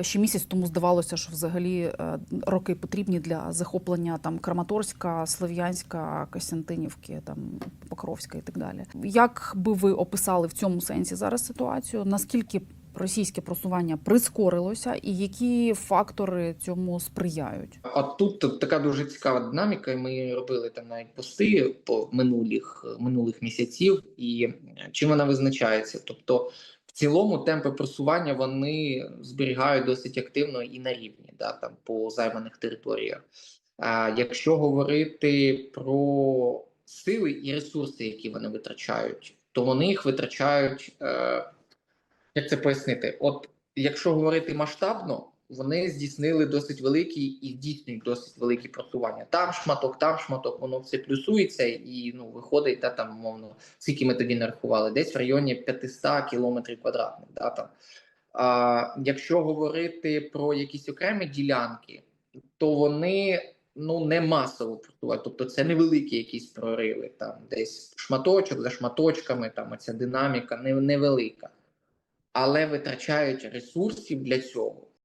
Ще місяць тому здавалося, що взагалі е, роки потрібні для захоплення там Краматорська, Слов'янська, Костянтинівки, там Покровська і так далі. Як би ви описали в цьому сенсі зараз ситуацію? Наскільки російське просування прискорилося, і які фактори цьому сприяють? А тут, така дуже цікава динаміка. Ми робили там навіть пости по минулих минулих місяців, і чим вона визначається? Тобто, в цілому темпи просування вони зберігають досить активно і на рівні, да, там по займаних територіях. А якщо говорити про сили і ресурси, які вони витрачають, то вони їх витрачають. Е, як це пояснити? От якщо говорити масштабно, вони здійснили досить великі і здійснюють досить великі просування. Там шматок, там шматок, воно все плюсується і ну виходить, та там умовно, скільки ми тоді нарахували, десь в районі 500 кілометрів квадратних. Да, там. А, якщо говорити про якісь окремі ділянки, то вони ну не масово просувають, тобто це невеликі якісь прориви, там десь шматочок за шматочками, там оця динаміка невелика але витрачають ресурсів для цього.